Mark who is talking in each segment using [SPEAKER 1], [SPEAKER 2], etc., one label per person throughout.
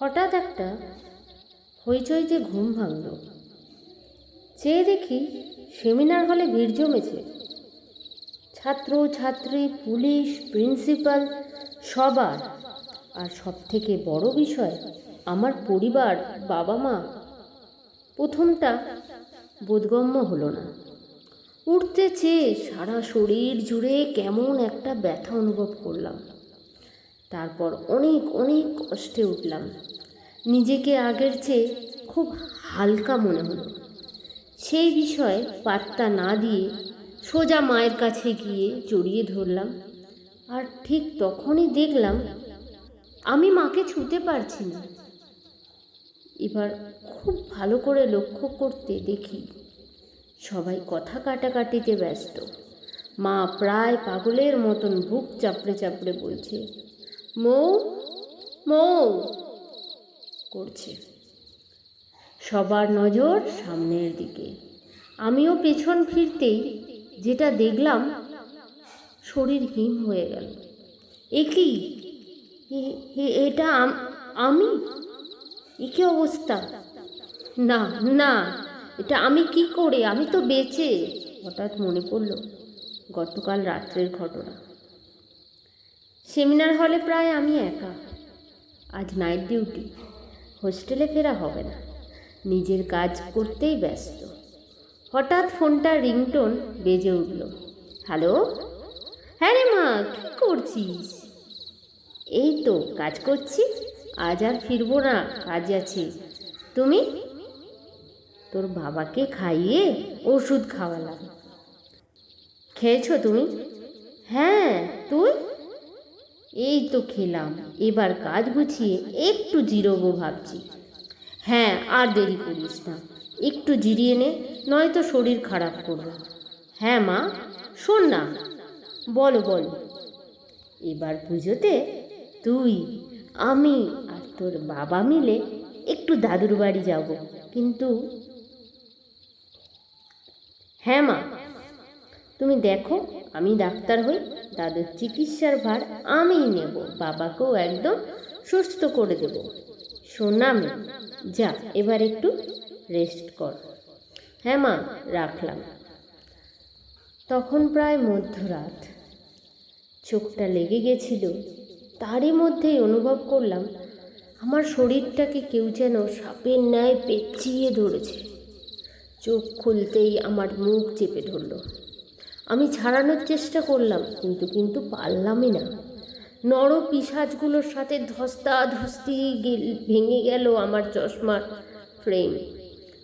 [SPEAKER 1] হঠাৎ একটা হইচইতে ঘুম ভাঙল। চেয়ে দেখি সেমিনার হলে ভিড় জমেছে। ছাত্র, ছাত্রী, পুলিশ, প্রিন্সিপাল সবার। আর সব থেকে বড় বিষয়, আমার পরিবার, বাবা মা। প্রথমটা বোধগম্য হলো না। উঠতে চেয়ে সারা শরীর জুড়ে কেমন একটা ব্যথা অনুভব করলাম। তারপর অনেক অনেক কষ্টে উঠলাম। নিজেকে আগের চেয়ে খুব হালকা মনে হলো। সেই বিষয়ে পাত্তা না দিয়ে সোজা মায়ের কাছে গিয়ে জড়িয়ে ধরলাম। আর ঠিক তখনই দেখলাম, আমি মাকে ছুতে পারছি না। এবার খুব ভালো করে লক্ষ্য করতে দেখি, সবাই কথা কাটাকাটিতে ব্যস্ত। মা প্রায় পাগলের মতন বুক চাপড়ে চাপড়ে বলছে মৌ মৌ করছে। সবার নজর সামনের দিকে। আমিও পেছন ফিরতেই যেটা দেখলাম, শরীর হিম হয়ে গেল। এ কি? এটা আমি এ অবস্থা? না না, এটা আমি কি করে? আমি তো বেঁচে। হঠাৎ মনে পড়ল, গতকাল রাত্রের ঘটনা। সেমিনার হলে প্রায় আমি একা। আজ নাইট ডিউটি, হোস্টেলে ফেরা হবে না। নিজের কাজ করতেই ব্যস্ত। হঠাৎ ফোনটা রিংটোন বেজে উঠল। হ্যালো? হ্যাঁ রে মা, কী করছিস? এই তো, কাজ করছি। আজ আর ফিরবো না, কাজ আছে। তুমি? তোর বাবাকে খাইয়ে ওষুধ খাওয়ালাম। খেয়েছো তুমি? হ্যাঁ তুই? এই তো খেলাম, এবার কাজ গুছিয়ে একটু জিরোবো ভাবছি। হ্যাঁ আর দেরি করিস না, একটু জিরিয়ে নে, নয়তো শরীর খারাপ করবে। হ্যাঁ মা, শোন না। বলো বলো। এবার পুজোতে তুই, আমি আর তোর বাবা মিলে একটু দাদুর বাড়ি যাব, কিন্তু হ্যাঁ মা, তুমি দেখো আমি ডাক্তার হই দাদুর চিকিৎসার ভার আমিই নেব, বাবাকেও একদম সুস্থ করে দেব। সোনামি, যা, এবার একটু রেস্ট কর। হ্যাঁ মা, রাখলাম। তখন প্রায় মধ্যরাত। চোখটা লেগে গেছিল, তারই মধ্যেই অনুভব করলাম, আমার শরীরটাকে কেউ যেন সাপের ন্যায় পেঁচিয়ে ধরেছে। চোখ খুলতেই আমার মুখ চেপে ধরলো। আমি ছাড়ানোর চেষ্টা করলাম, কিন্তু কিন্তু পারলামই না। নর পিসাজগুলোর সাথে ধস্তা ধস্তি ভেঙে গেল আমার চশমার ফ্রেম।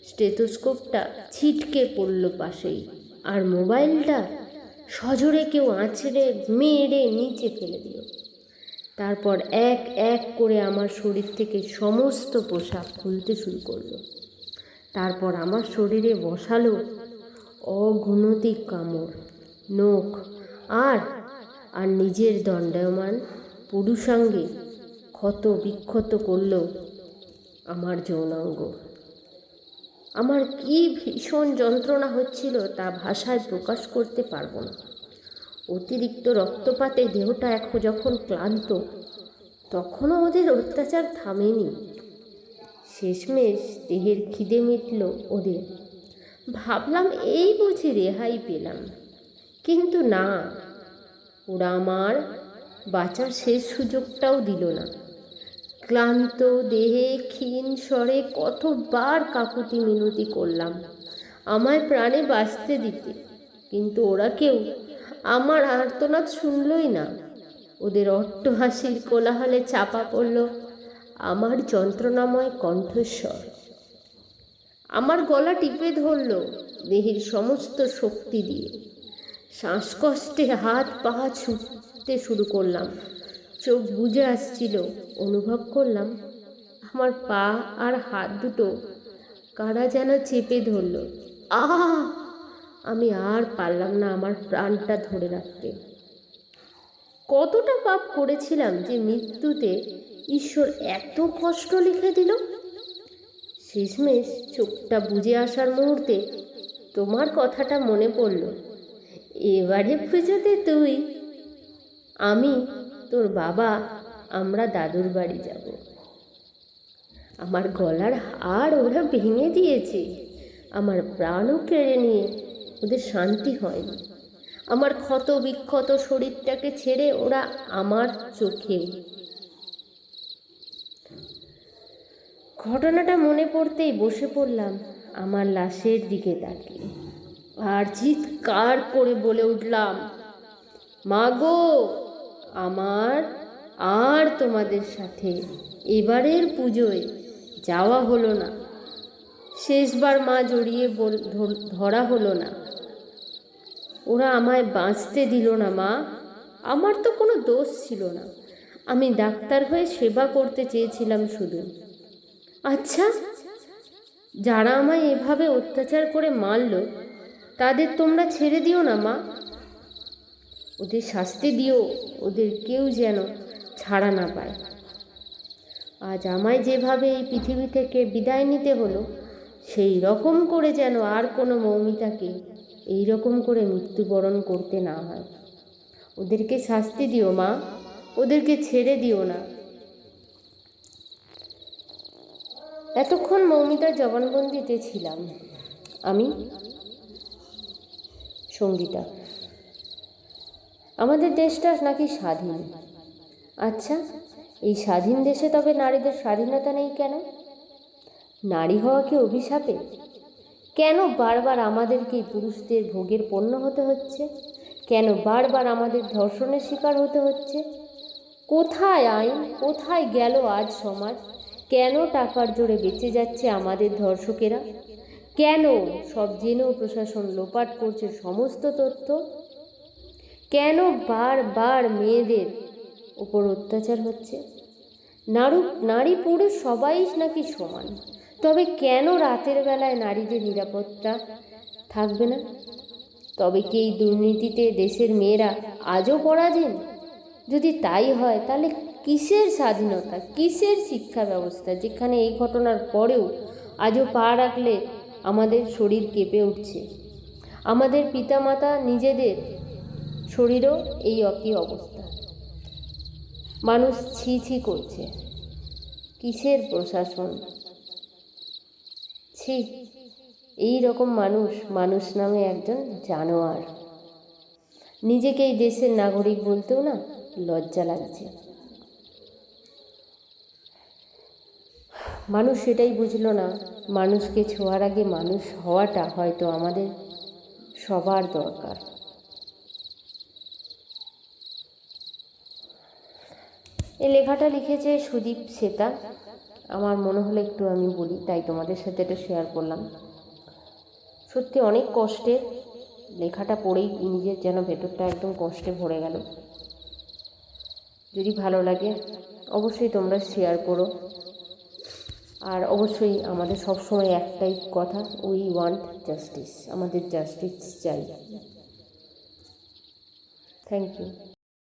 [SPEAKER 1] স্টেথোস্কোপটা ছিটকে পড়ল পাশেই। আর মোবাইলটা সজোরে কেউ আঁচড়ে মেরে নিচে ফেলে দিল। তারপর এক এক করে আমার শরীর থেকে সমস্ত পোশাক খুলতে শুরু করল। তারপর আমার শরীরে বসালো অগুণতিক কামড়। নখ আর আর নিজের দণ্ডায়মান পুরুষাঙ্গে ক্ষত বিক্ষত করল আমার যৌনাঙ্গ। আমার কি ভীষণ যন্ত্রণা হচ্ছিল তা ভাষায় প্রকাশ করতে পারব না। অতিরিক্ত রক্তপাতে দেহটা এখন যখন ক্লান্ত, তখনও ওদের অত্যাচার থামেনি। শেষমেশ দেহের খিদে মিটল ওদের। ভাবলাম এই বুঝি রেহাই পেলাম। কিন্তু না। ওরা আমার বাঁচার শেষ সুযোগটাও দিল না। ক্লান্ত দেহে ক্ষীণ স্বরে কতবার কাকুতি মিনতি করলাম, আমায় প্রাণে বাঁচতে দিতে। কিন্তু ওরা কেউ আমার আর্তনাদ শুনলই না। ওদের অট্টহাসির কোলাহলে চাপা পড়ল আমার যন্ত্রণাময় কণ্ঠস্বর। আমার গলা টিপে ধরল দেহের সমস্ত শক্তি দিয়ে। শ্বাসকষ্টে হাত পা ছুটতে শুরু করলাম। চোখ বুঝে আসছিল, অনুভব করলাম, আমার পা আর হাত দুটো কারা যেন চেপে ধরল। আহ! আমি আর পারলাম না আমার প্রাণটা ধরে রাখতে। কতটা পাপ করেছিলাম যে মৃত্যুতে ঈশ্বর এত কষ্ট লিখে দিল। শেষমেশ চোখটা বুঝে আসার মুহূর্তে তোমার কথাটা মনে পড়ল। এবারে পুজোতে তুই। আমি, তোর বাবা, আমরা দাদুর বাড়ি যাব। আমার গলার হাড় ওরা ভেঙে দিয়েছে। আমার প্রাণও কেড়ে নিয়ে ওদের শান্তি হয়নি। আমার ক্ষত বিক্ষত শরীরটাকে ছেড়ে ওরা আমার চোখে। ঘটনাটা মনে পড়তেই বসে পড়লাম, আমার লাশের দিকে তাকিয়ে। আর চিৎকার করে বলে উঠলাম? মাগো, আমার আর তোমাদের সাথে এবারের পুজোয় যাওয়া হলো না। শেষবার মা জড়িয়ে ধরা হলো না। ওরা আমায় বাঁচতে দিল না মা। আমার তো কোনো দোষ ছিল না। আমি ডাক্তার হয়ে সেবা করতে চেয়েছিলাম শুধু। আচ্ছা যারা আমায় এভাবে অত্যাচার করে মারল তাদের তোমরা ছেড়ে দিও না, মা। ওদের শাস্তি দিও, ওদের কেউ যেন ছাড়া না পায়। আজ আমায় যেভাবে এই পৃথিবী থেকে বিদায় নিতে হলো, সেই রকম করে যেন আর কোনো মৌমিতাকে এই রকম করে মৃত্যুবরণ করতে না হয়। ওদেরকে শাস্তি দিও, মা। ওদেরকে ছেড়ে দিও না। এতক্ষণ মৌমিতার জবানবন্দিতে ছিলাম। আমি সঙ্গীতা। আমাদের দেশটা নাকি স্বাধীন? আচ্ছা এই স্বাধীন দেশে তবে নারীদের স্বাধীনতা নেই কেন? নারী হওয়া কি অভিশাপে? কেন বারবার আমাদেরকে পুরুষদের ভোগের পণ্য হতে হচ্ছে? কেন বারবার আমাদের ধর্ষণের শিকার হতে হচ্ছে? কোথায় আইন? কোথায় গেল আজ সমাজ? কেন টাকার জোরে বেঁচে যাচ্ছে আমাদের ধর্ষকেরা? কেন সব জেনেও প্রশাসন লোপাট করছে সমস্ত তথ্য? কেন বারবার মেয়েদের উপর অত্যাচার হচ্ছে? নারু, নারী পুরুষ সবাই নাকি সমান? তবে কেন রাতের বেলায় নারীদের নিরাপত্তা থাকবে না? তবে কি এই দুর্নীতিতে দেশের মেয়েরা আজও পরাধীন? যদি তাই হয়, তাহলে কিসের স্বাধীনতা, কিসের শিক্ষা ব্যবস্থা? যেখানে এই ঘটনার পরেও আজও পা রাখলে আমাদের শরীর কেঁপে উঠছে। আমাদের পিতামাতা নিজেদের শরীরও এই একই অবস্থা। মানুষ ছি ছি করছে। কিসের প্রশাসন? ছি, এই রকম মানুষ মানুষ নামে একজন জানোয়ার। নিজেকে এই দেশের নাগরিক বলতেও না লজ্জা লাগছে। মানুষ সেটাই বুঝলো না, মানুষকে ছোঁয়ার আগে মানুষ হওয়াটা হয়তো আমাদের সবার দরকার। এই লেখাটা লিখেছে সুদীপ সেতা। আমার মনে হলো একটু আমি বলি, তাই তোমাদের সাথে এটা শেয়ার করলাম। সত্যি অনেক কষ্টের লেখাটা পড়েই নিজের যেন ভেতরটা একদম কষ্টে ভরে গেল। যদি ভালো লাগে, অবশ্যই তোমরা শেয়ার করো। আর অবশ্যই আমাদের সবসময় একটাই কথা উই ওয়ান্ট জাস্টিস আমাদের জাস্টিস চাই। Thank you